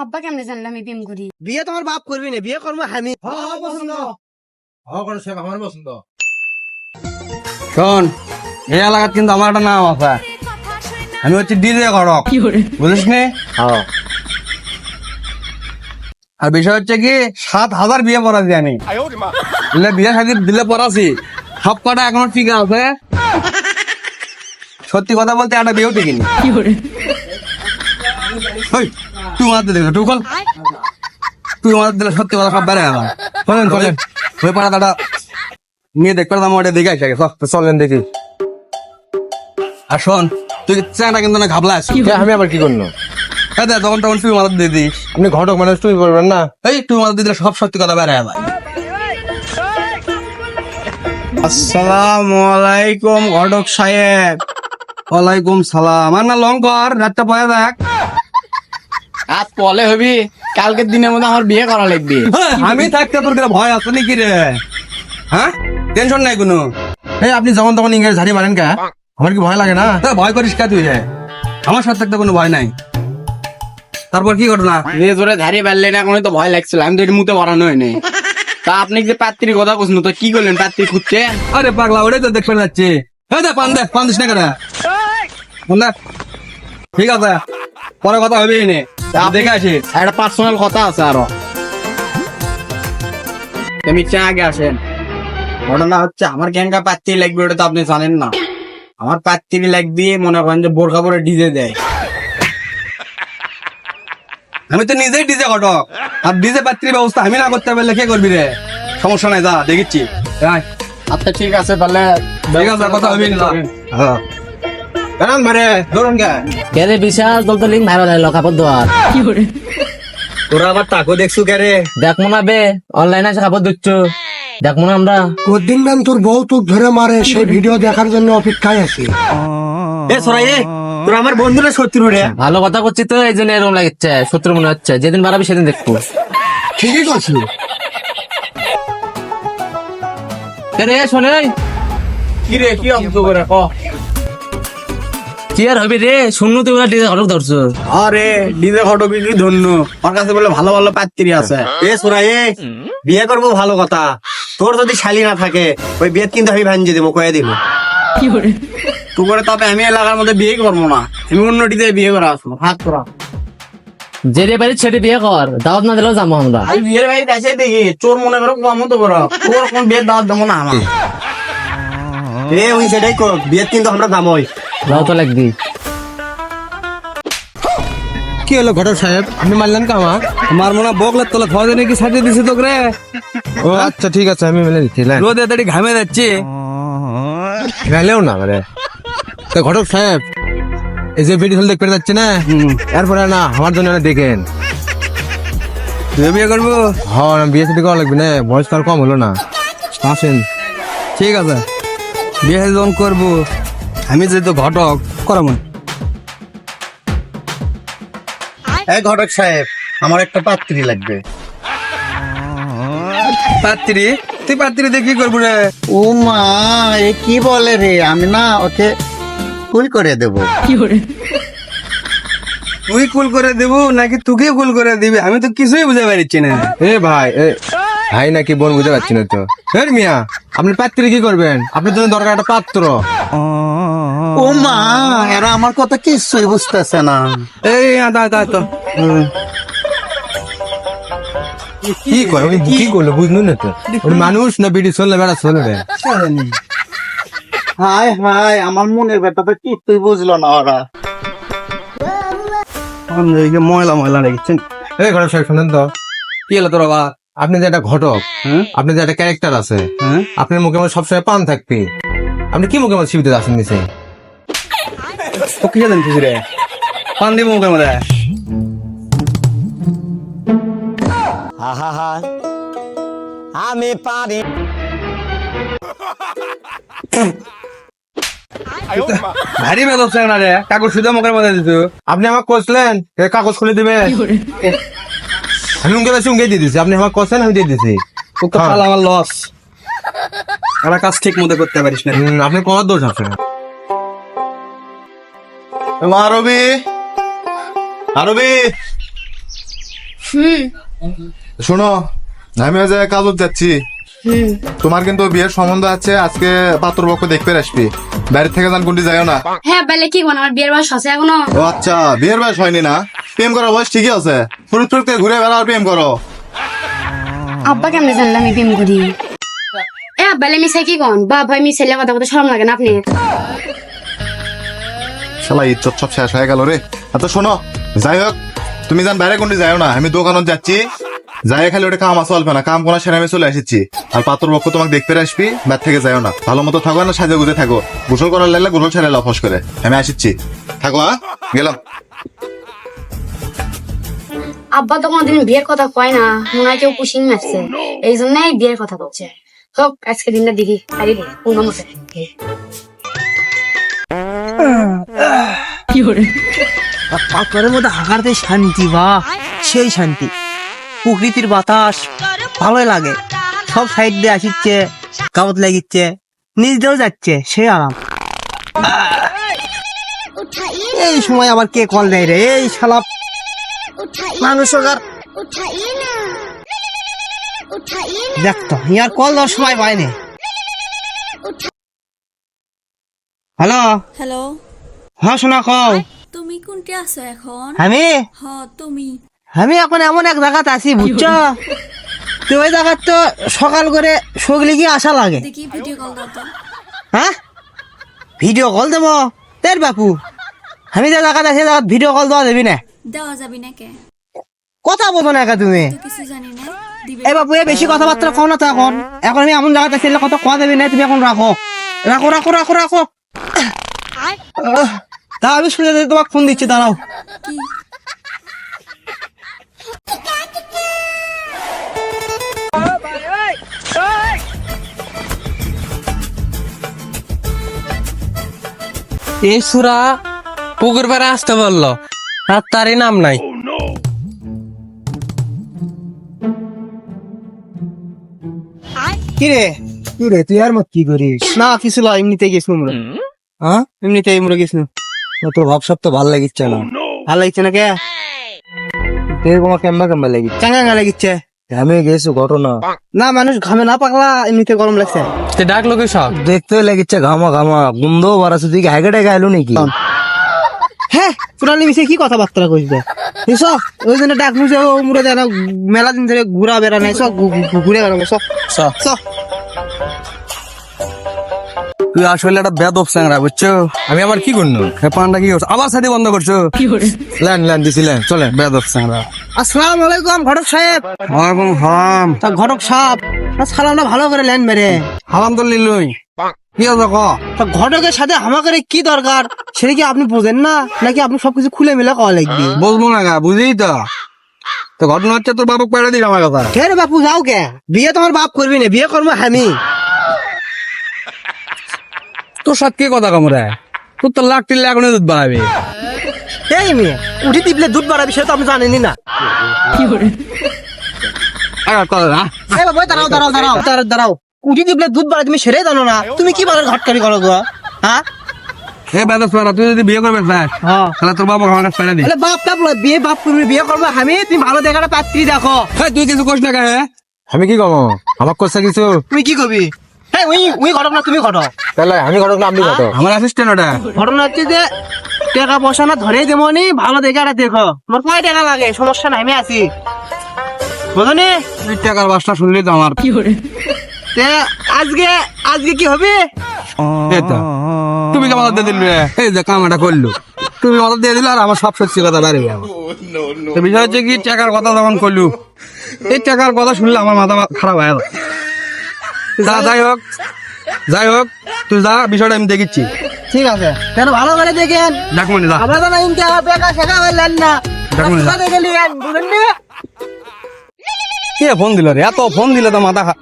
আব্বা কেমনে জানলাম আমি প্রেম করি? বিয়ে তোমার বাপ করবি না বিয়ে করব আমি। পছন্দ হ্যাঁ আমার পছন্দ শোন এই এলাকাত কিন্তু আমার একটা নাম আছে। আমি হচ্ছে ডিজে বুঝিস নি? আর বিষয় হচ্ছে কি সাত হাজার বিয়ে পড়াছি আমি। বিয়ে শাদি দিলে পড়াছি। সব কটা এখনও ঠিক আছে। সত্যি কথা বলতে একটা বিয়েও ওই, তুই মারতে তুই কল তুই মারতে দিলে সত্যি কথা সব বেড়ে গেল ওই পাড়া দাদা নিয়ে দেখ পেলাম ওটা দেখে আসে চলেন দেখি। আর শোন তুই চেনাটা কিন্তু না ঘাবলা আছিস? আমি আবার কি করল? হ্যাঁ দেখ তখন তখন তুই দিয়ে দিস। আপনি ঘটক মানুষ তুমি না? এই তুই দিলে সব সত্যি কথা বেড়ে যাবে। আসসালামু আলাইকুম ঘটক সাহেব। ওয়ালাইকুম সালাম। আমার না লঙ্কর রাতটা পয়া দেখ। আজ পলে হবি কালকের দিনের মধ্যে আমার বিয়ে করা লাগবে। হ্যাঁ, আমি থাকতে তোর কিনা ভয় আছে নাকি রে? হ্যাঁ? টেনশন নাই কোনো। এই আপনি যখন তখন ইংরেজি ঝাড়ি মারেন কা? আমার কি ভয় লাগে না? তা ভয় করিস কা তুই আমার সাথে থাকতে কোনো ভয় নাই। তারপর কি ঘটনা? নিয়ে জোরে ধারিয়ে পারলে না কোনো তো ভয় লাগছিল। আমি তো এটি মুতে পড়ানো হয়নি তা আপনি যে পাত্রীর কথা বলছেন তো কি করলেন পাত্রী খুঁজছে আরে পাগলা ওটাই তো দেখতে যাচ্ছে। হ্যাঁ দে পান দে পান দিস না কেনা। ঠিক আছে পরে কথা হবে নে। দেখে আসি। একটা পার্সোনাল কথা আছে আরও। তুমি চা আগে আসেন। ঘটনা হচ্ছে আমার পাত্রী লাগবে ওটা তো আপনি জানেন না। আমার পাত্রী মনে করেন যে বোরখা পরে ডিজে দেয়। আমি তো নিজেই ডিজে ঘটক। আর ডিজে পাত্রীর ব্যবস্থা আমি না করতে পারলে কে করবি রে? সমস্যা নাই যা দেখিচ্ছি। আয়। আচ্ছা ঠিক আছে তাহলে ঠিক আছে কথা হবে না হ্যাঁ। কেন মারে ধরুন কে? কেরে বিশাল দল তো লিঙ্ক ভাইরাল হলো কাপড় দোয়ার তোরা আবার তাকো দেখছু কে রে? দেখ মনে হবে অনলাইনে কাপড় দিচ্ছ। দেখ মনে আমরা। কদিন ম্যাম তোর বউ তোর ধরে মারে সেই ভিডিও দেখার জন্য অপেক্ষায় আছি। এ সরাই তোরা আমার বন্ধুরা শত্রু রে। ভালো কথা করছি তো এই জন্য এরকম লাগছে শত্রু মনে হচ্ছে। যেদিন বাড়াবি সেদিন দেখব। ঠিকই করছি। রে শোনে কি রে কি অংশ করে ক? কি আর হবে রে শূন্য তুই ওরা ডিজে ঘটক ধরছো। আরে ডিজে ঘটক কি ধন্য? আমার কাছে বলে ভালো ভালো পাত্রী আছে। এ সোনা এ বিয়ে করব ভালো কথা। তোর যদি শালি না থাকে ওই বিয়ে কিন্তু আমি ভাঞ্জি দেবো কয়ে দিব। তো করে তবে আমি এলাকার মধ্যে বিয়ে করব না। আমি অন্য ডিজে বিয়ে করা আসব হাত করা যে রে বাড়ি ছেড়ে বিয়ে কর দাওয়াত না দিলেও যাব আমরা। আমি বিয়ের বাড়িতে এসে দেখি চোর মনে করো কম তো করো তোর কোন বিয়ের দাওয়াত দেবো না আমার। এ ওই সেটাই কর বিয়ে কিন্তু আমরা দামই যাও তো লাগবি। কি হলো ঘটক সাহেব? আপনি মারলেন কা আমার মনে হয় বগলের তোলা খাওয়া নাকি সাজিয়ে দিছে তোকে? রে ও আচ্ছা ঠিক আছে আমি মেলে দিচ্ছি লাইন রোদে তাড়ি ঘামে যাচ্ছে। গেলেও না মানে তো ঘটক সাহেব এই যে ভিডিও দেখতে যাচ্ছে না? এরপরে না আমার জন্য না দেখেন। তুই বিয়ে করব? হ্যাঁ না, বিয়ে সাথে করা লাগবে না বয়স তো আর কম হলো না। আসেন। ঠিক আছে। বিয়ে যখন করব আমি যেহেতু ঘটক করাম এই ঘটক সাহেব আমার একটা পাত্রী লাগবে। পাত্রী? তুই পাত্রী দিয়ে কি করব রে? ও মা এ কি বলে রে? আমি না ওকে কুল করে দেব। তুই কুল করে দেবো নাকি তোকে কুল করে দিবি? আমি তো কিছুই বুঝতে পারছি না। এ ভাই এ ভাই নাকি বোন বুঝতে পারছি না তো। হের মিয়া আপনি পাত্রী কি করবেন? আপনার জন্য দরকার একটা পাত্র। ও মা এরা আমার কথা কিছুই বুঝতেছে না। এই আদা আদা তো। কি করে কি করল বুঝলু না তো? মানুষ না বিড়ি চললে বেড়া চলবে হাই হাই আমার মনের ব্যাপারটা কিছুই বুঝলো না ওরা। ময়লা ময়লা রেখেছেন এই ঘটক সাহেব শুনেন তো। কি হলো তোর বাবা? আপনি যে একটা ঘটক হ্যাঁ? আপনি যে একটা ক্যারেক্টার আছে হ্যাঁ? আপনার মুখে মধ্যে সবসময় পান থাকবে। আপনি কি মুখে মধ্যে শিবিতে আসেন নিচে? ও কি জানেন খুশি রে? পান দিব মুখের মধ্যে। আমি পারি। ভারী বেদব না রে কাগজ সুদা মুখের মধ্যে দিছো। আপনি আমাকে কষলেন এ কাগজ খুলে দিবে? আমি উনকে বেশি উনকে দিয়ে দিছি আপনি আমাকে কষলেন আমি দিয়ে দিছি। হ্যাঁ। আমার লস আমার কাজ ঠিক মতো করতে পারিস না। আপনি কত দোষ আছে? আরবি? আরবি? হুম। শোনো আমি জায়গায় কাজত যাচ্ছি। তোমার কিন্তু বিয়ের সম্বন্ধ আছে আজকে পাত্রপক্ষ দেখতে আসবি। বাইরে থেকে যান কোনটি যাও না। হ্যাঁ বেলে কি আমার বিয়ের বয়স আছে এখনও। ও আচ্ছা বিয়ের বয়স হয়নি না। প্রেম করার বয়স ঠিকই আছে। ফুরুত ফুরুত ঘুরে বেড়াও আর প্রেম করো। আব্বা কেমনে জানলে আমি প্রেম করি? এ বেলে মিশাই কি কোন? বা ভাই মিশাইলে কথা বলতে শরম লাগে না আপনি শালা ইজ্জত সব শেষ হয়ে গেল রে। আচ্ছা শোনো, যাই হোক, তুমি যান বাইরে কোনটি যাও না, আমি দোকানত যাচ্ছি। যাই খালি ওটা কাম চলবে না, কাম কোনা সেরে আমি চলে এসেছি। আর পাত্রপক্ষ তোমাকে দেখতে আসবি বাইরে থেকে যাও না। ভালো মতো থাকো না সাজে গুজে থাকো। গোসল করার লাগলে গোসল ছেড়ে লফস করে। আমি আসছি। থাকো হ্যাঁ গেলাম। আব্বা তো কোনোদিন বিয়ের কথা কয় না, মনে হয় কেউ পুষিং মারছে। এই জন্যই বিয়ের কথা বলছে। হোক, আজকে দিনটা দেখি পারি রে, পূর্ণ মতে। পাথরের মধ্যে হাঁকারতে শান্তি বা। সেই শান্তি। প্রকৃতির বাতাস ভালোই লাগে। সব সাইড দিয়ে আসিচ্ছে কাগজ লাগিচ্ছে নিজ দিয়েও যাচ্ছে সে আরাম। এই সময় আবার কে কল দেয় রে? এই শালা মানুষ আর দেখতো ইয়ার কল দেওয়ার সময় পায়নি। হ্যালো? হ্যালো? হ্যাঁ শোনা কও। তুমি কোনটি আছো এখন? আমি? হ তুমি। আমি এখন এমন এক জায়গাতে আছি বুঝছ? তো ওই জায়গার তো সকাল করে সগলি গিয়ে আসা লাগে। দেখি ভিডিও কল দাও তো। হ্যাঁ? ভিডিও কল দেবো? তের বাপু। আমি যে জায়গাতে আছি জায়গা ভিডিও কল দেওয়া দেবি না। দেওয়া যাবি না কে? কথা বলো না একা তুমি? তো কিছু জানি না দিবে। বাপু এ বেশি কথাবার্তা কও না তো এখন। এখন আমি এমন জায়গাতে আছি কথা কয়া দেবি না তুমি এখন রাখো। রাখো রাখো রাখো রাখো। আমি শুনে তোমাকে ফোন দিচ্ছি, দাঁড়াও। এই সুরা পুকুর পাড়ে আসতে বলল, আর তারই নাম নাই। কি রে? কি রে তুই আর মত কি করিস? না কিছু না এমনিতে গেছি আমরা। হ্যাঁ? এমনিতে আমরা গেছি। তোর ভাব সব তো ভালো লাগিচ্ছে না। ভালো লাগছে না কে? তুই তোমার কেমবা কেমবা লাগিচ্ছে। চাঙ্গা লাগিচ্ছে? আমি গেছি ঘটনা। না মানুষ ঘামে না পাকলা এমনিতে গরম লাগছে। তে ডাকলো কি সব। দেখতে লাগিচ্ছে ঘামা ঘামা গন্ধ বাড়াচ্ছে তুই কি হেগে টেগে এলো নাকি? হ্যাঁ। পুরানি মিশে কি কথাবার্তা কইবে এসো ওই জন্য ডাকলু যে ও মুরে মেলা দিন ধরে ঘুরা বেড়া নাই সব ঘুরে বেড়াবো সব। সব তুই আসলে একটা বেদব স্যাংরা বুঝছ? আমি আবার কি করল কি করছ? আবার সাথে বন্ধ করছ? ল্যান ল্যান দিছিলেন চলে বেদব স্যাংরা আসসালামু আলাইকুম ঘটক সাহেব। ওয়ালাইকুম হারাম তা ঘটক সাহেব সালামটা ভালো করে লেন মেরে। হারাম তো লিলুই কি আছে ক? তা ঘটকের সাথে হামাকারে কি দরকার? সেটা কি আপনি বোঝেন না? নাকি আপনি সবকিছু খুলে মিলে কওয়া লাগবে? বলব না গা বুঝেই তো। তো ঘটনা হচ্ছে তোর বাবু পেড়ে দিস আমার কথা। কে রে বাপু যাও কে? বিয়ে তোমার বাপ করবি না বিয়ে করব আমি। তোর সাথে কি কথা কামড়ে তোর তো লাখ টিল এখনই দুধ বাড়াবে। এই মেয়ে উঠি টিপলে দুধ বাড়াবি সেটা আমি জানিনি না। আর কথা না। এই বাবা ওই দাঁড়াও দাঁড়াও দাঁড়াও। উঠি টিপলে দুধ বাড়াই তুমি সেটাই জানো না। তুমি কি বাবার ঘটকারি করো গো হ্যাঁ? তুই যদি বিয়ে করবে স্যার তাহলে তোর বাবু আমার কাছে পেড়ে দিস তাহলে বাপ বিয়ে বাপ করবি বিয়ে করব আমি তুমি ভালো দেখাটা পাত্রী দেখো হ্যাঁ তুই কিছু না কে আমি কি কম? আমার কোসা কিছু? তুমি কি হ্যাঁ উই ঘটক না তুমি ঘটক। তাহলে আমি ঘটক না আপনি ঘটক। আমার অ্যাসিস্ট্যান্ট ওটা ঘটনা হচ্ছে যে টাকা পয়সা না ধরে দেবনি ভালো দেখাটা দেখো। তোমার কয় টাকা লাগে? সমস্যা নাই আমি আছি। বুঝনি? তুই টাকার বাসটা শুনলি তো আমার। তে আজকে আজকে কি হবে? তুমি কেমন দিয়ে দিল? এই যে কামটা করল। তুমি মদত দিয়ে দিলে আর আমার সব সত্যি কথা বেড়ে গেল তো বিষয় হচ্ছে কি টাকার কথা যখন করলু এই টাকার কথা শুনলে আমার মাথা খারাপ হয়ে যা যাই হোক যাই হোক তুই যা বিষয়টা আমি দেখিচ্ছি। ঠিক আছে। কেন ভালো করে দেখেন? দেখ মনে যা। আমরা তো না শেখা হইলেন না। দেখুন যা। দেখে লিয়েন বুঝলেন কে ফোন দিল রে? এত ফোন দিলে তো মাথা খা-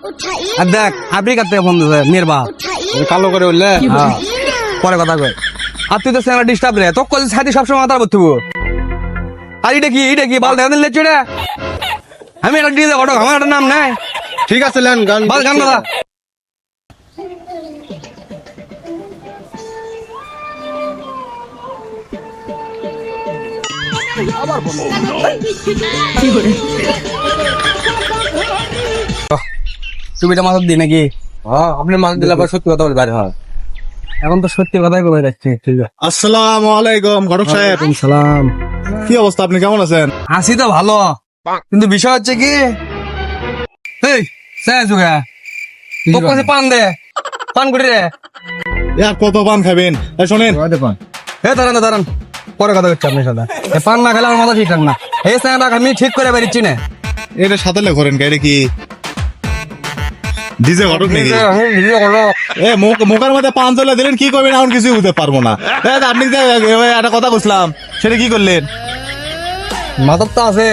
আর দেখ আফ্রিকার থেকে ফোন দিছে মেয়ের বাপ। কালো করে বললে হ্যাঁ, পরে কথা কয়। আর তুই তো সেনা ডিস্টার্ব রে। তোর কলেজ সাথে সবসময় মাথা বলতে আর এটা কি এটা কি? বাল দেখা দিলে চড়ে আমি একটা দিয়ে ঘটক আমার একটা নাম নাই। ঠিক আছে লেন গান বাল গান দাদা তুমি এটা মাথার দি নাকি? হ্যাঁ আপনি মাছ দিলে আবার সত্যি কথা বলে বাইরে হয়। এখন তো সত্যি কথাই বলে যাচ্ছে আসসালামু আলাইকুম ঘটক সাহেব। সালাম। কি অবস্থা আপনি কেমন আছেন? হাসি তো ভালো। কিন্তু বিষয় হচ্ছে কি এই স্যার তোর কাছে পান দে পান করে রে আর কত পান খাবেন এই শোনেন। এ দাঁড়ান দাঁড়ান। পরে কথা হচ্ছে আপনার সাথে। এ পান না খেলে আমার মাথা ঠিক থাকে না। এই স্যার আমি ঠিক করে বেরিয়েছি না। এটা সাতালে করেন গাড়ি কি? ডিজে ঘটক নাকি? এ মুখ মুখের মধ্যে পান চলে দিলেন কি করবেন এখন কিছু বুঝতে পারব না। আপনি যে একটা কথা বুঝলাম সেটা কি করলেন? মাথার তো আছে।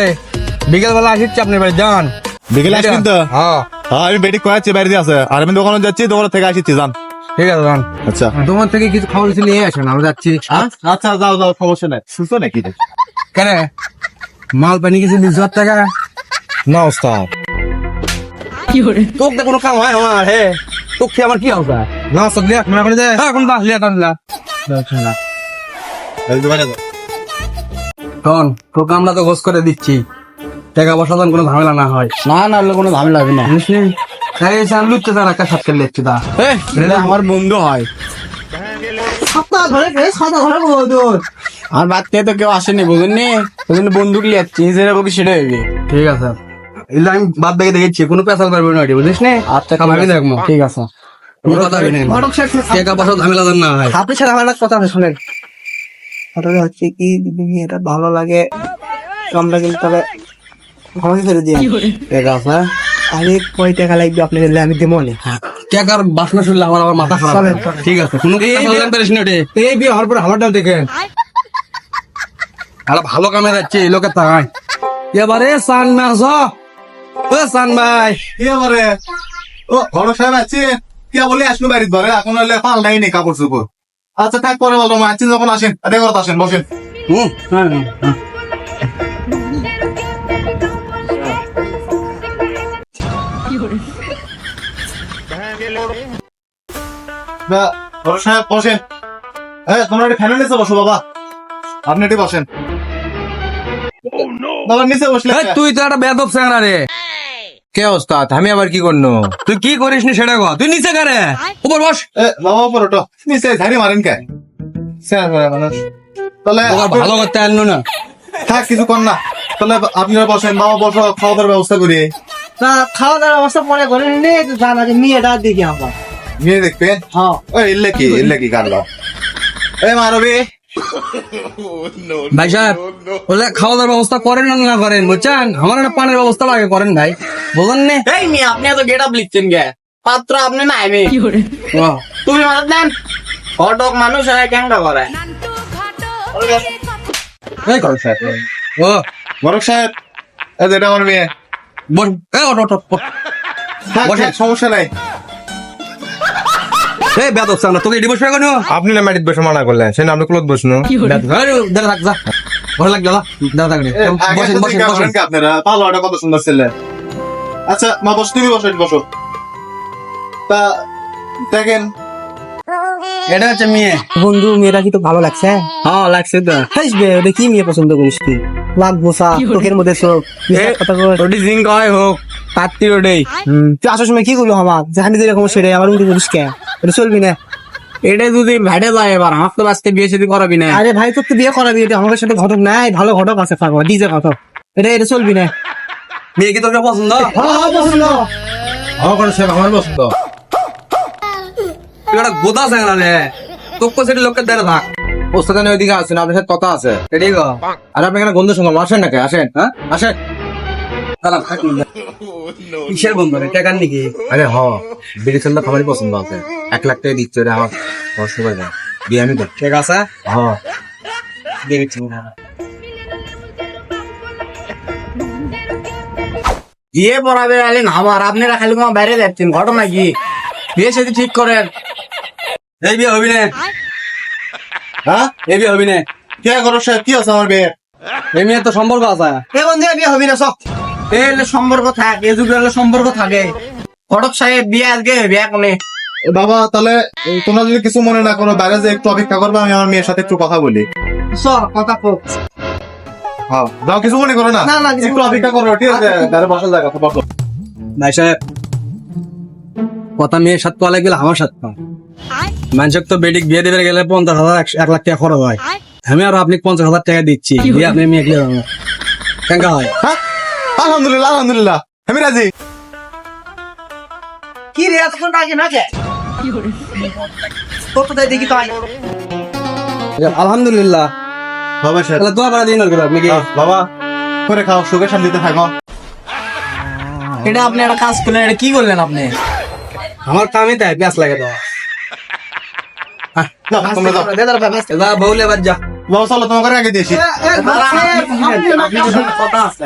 বিকেল বেলা আপনি বাড়ি যান। বিকেলে আসবেন তো? হ্যাঁ। হ্যাঁ আমি বেটি কয়াচ্ছি বাইরে আছে। আর আমি দোকানে যাচ্ছি দোকান থেকে আসিচ্ছি যান। ঠিক আছে যান। আচ্ছা। তোমার থেকে কিছু খাবার কিছু নিয়ে আসেন আমরা যাচ্ছি। আচ্ছা যাও যাও সমস্যা নাই। সুস্থ নাকি? কেন? মাল পানি কিছু হাজার টাকা না ওস্তাদ। তোকে কোনো কাম হয় আমার হে। তোকে আমার কি হবে না ওস্তাদ লিয়া মনে করে যে হ্যাঁ কোন দাস লিয়া টান লিয়া। দোকানে শোন তোকে আমরা তো ঘোষ করে দিচ্ছি। টাকা পয়সা কোনো ঝামেলা না হয়। না না হলে কোনো ঝামেলা হবে না। লুচ্ছে তার একটা দা। আমার বন্ধু হয়। ধরে আর বাদ তো কেউ আসেনি লিয়াচ্ছি যেটা কবি সেটা হইবে? ঠিক আছে। এগুলো আমি বাদ দেখে দেখেছি কোনো পেশাল পারবে না এটি বুঝিস নে? আচ্ছা দেখব। ঠিক আছে। হয় আপনি আমার কথা হচ্ছে কি এটা ভালো লাগে আমরা কিন্তু তবে ঘরে ফেলে দিই ঠিক আছে। আরে কয় টাকা লাগবে আপনাকে আমি দেবো না। টাকার বাসনা শুনলে আমার আবার মাথা খারাপ। ঠিক আছে কোনো পেশাল জানতে পারিস না ওটি এই বিয়ে হওয়ার পরে হাওয়াটাও দেখেন। একটা ভালো কামে যাচ্ছে এই লোকের তাকায়। এবারে সান মাস ও সান ভাই। কি এবারে ও ঘটক সাহেব আছেন কি বলে আসলো বাড়িতে ধরে এখন হলে পাল নাই নি কাপড় চোপড়। আচ্ছা থাক পরে বলব। আছেন যখন আসেন আরে ঘরত আসেন বসেন। হুম। হ্যাঁ হ্যাঁ সাহেব বসেন। হ্যাঁ তোমরা একটু ফ্যানের নিচে বসো বাবা। আপনি একটু বসেন। বাবা নিচে বসলে তুই তো একটা বেদব স্যাংরা রে। কে ওস্তাদ আমি আবার কি করনো? তুই কি করিস নি সেটা কর। তুই নিচে কারে? উপর বস। এ, বাবা উপর ওটো নিচে ঝাড়ি মারেন কে। তাহলে ভালো করতে আনলো না। থাক কিছু কর না। তাহলে আপনারা বসেন বাবা বসো খাওয়া দাওয়ার ব্যবস্থা করি। না খাওয়া দাওয়ার অবস্থা পরে করে নিলে জানা যে মেয়েটা দেখি আমার। নিয়ে দেখবেন হ্যাঁ। ওই ইল্লে কি ইল্লে কি কারলো এই মারবি। ভাই সাহেব বলে খাওয়া দাওয়ার ব্যবস্থা করেন না না করেন বুঝছেন? আমার একটা পানের ব্যবস্থা লাগে করেন ভাই। বলেন নে। এই আপনি এত গেট আপ লিখছেন গে পাত্র আপনি না আমি তুমি মার দেন। ফটক মানুষ হয় কেনটা করে। এই কর স্যার ও। বরক সাহেব এই যে এটা আমার মেয়ে। বস এই সমস্যা নাই। এই বেদব স্যার তোকে এটি বসবে কেন আপনি না ম্যারিট বসে মানা করলেন সে আপনি ক্লোজ বসনো। দাঁড়া থাক যা। ভালো লাগল যা দাঁড়া থাক রে। এ, আগে বসেন বসেন বসেন। আপনারা? পালোয়াটা কত সুন্দর ছেলে। আচ্ছা মা বস তুমি বসো বসো। তা দেখেন। এটা হচ্ছে মেয়ে। বন্ধু মেয়েটা কি তো ভালো লাগছে? হ্যাঁ লাগছে তো। হাসবে ওটা কি মেয়ে পছন্দ করিস তুই? লাখ বসা চোখের মধ্যে চোখ। কথা জিঙ্ক হয় হোক। পাত্তি ওটাই তুই আসার সময় কি করবি আমার? জানি যেরকম সেটাই আমার করিস কে? এটা চলবি না। এটা যদি ভাইটে যায় এবার আমার তো বাঁচতে বিয়ে শাদী করাবি না। আরে ভাই তোর তো বিয়ে করাবি এটা আমার সাথে ঘটক নাই ভালো ঘটক আছে ডিজে ঘটক। এটা এটা চলবি না। মেয়ে কি তোকে পছন্দ? আমার কোনো সে আমার পছন্দ। তুই একটা গোদা স্যাংরা রে তোকে সেটি লোকের দ্বারা থাক ওস্তাদ ওইদিকে আছেন আপনার সাথে কথা আছে। আর আপনি এখানে বন্ধুর সঙ্গে আসেন নাকি? আসেন হ্যাঁ? আসেন। দাঁড়া থাক না। কিসের বন্ধু রে? টাকার নাকি? আরে হ বিড়ি পছন্দ আছে। এক লাখ টাকা দিচ্ছে রে আমার কষ্ট করে দেয় দিয়ে আমি দেখ ঠিক আছে? হ। বিয়ে পড়াবে আলেন আমার আপনারা খালি তোমার বাইরে যাচ্ছেন ঘটনা কি? বিয়ে ঠিক করেন। এই বিয়ে হবি না। হ্যাঁ? এই বিয়ে হবি না। কে করো কি আছে আমার মেয়ে এই তো সম্পর্ক আছে। এ বন্ধু বিয়ে হবি না সব এই হলে সম্পর্ক থাক হলে সম্পর্ক থাকে। ফটক সাহেব বিয়ে আজকে বিয়ে কোনে বাবা তাহলে তোমরা যদি কিছু মনে না করো বাইরে যে একটু অপেক্ষা করবে আমি আমার মেয়ের সাথে একটু কথা বলি। সব কথা হ্যাঁ যাও কিছু মনে করো না? না, না, একটু অপেক্ষা করো ঠিক আছে? গাড়ি বসার জায়গা তো বসো। ভাই সাহেব কথা মেয়ের সাথে কলে গেলে আমার সাথে কম মানুষক তো বেডিক বিয়ে দেবে গেলে পঞ্চাশ হাজার এক লাখ টাকা খরচ হয়। আমি আর আপনি পঞ্চাশ হাজার টাকা দিচ্ছি দিয়ে আপনি মেয়ে কি কেঙ্কা হয় হ্যাঁ? আলহামদুলিল্লাহ আলহামদুলিল্লাহ। আমি রাজি। কি রে এতক্ষণ আগে না কে তোর তো তাই দেখি তো আলহামদুলিল্লাহ। বাবা স্যার তাহলে দোয়া para দিন আর আপনি কি বাবা করে খাও সুখে শান্তিতে থাকো। এটা আপনি একটা কাজ করলেন এটা কি করলেন আপনি? আমার কামই তাই প্যাস লাগে তোমরা বউলে বাদ যা। বাবা চলো তোমাকে আগে দিয়েছি। কথা আছে।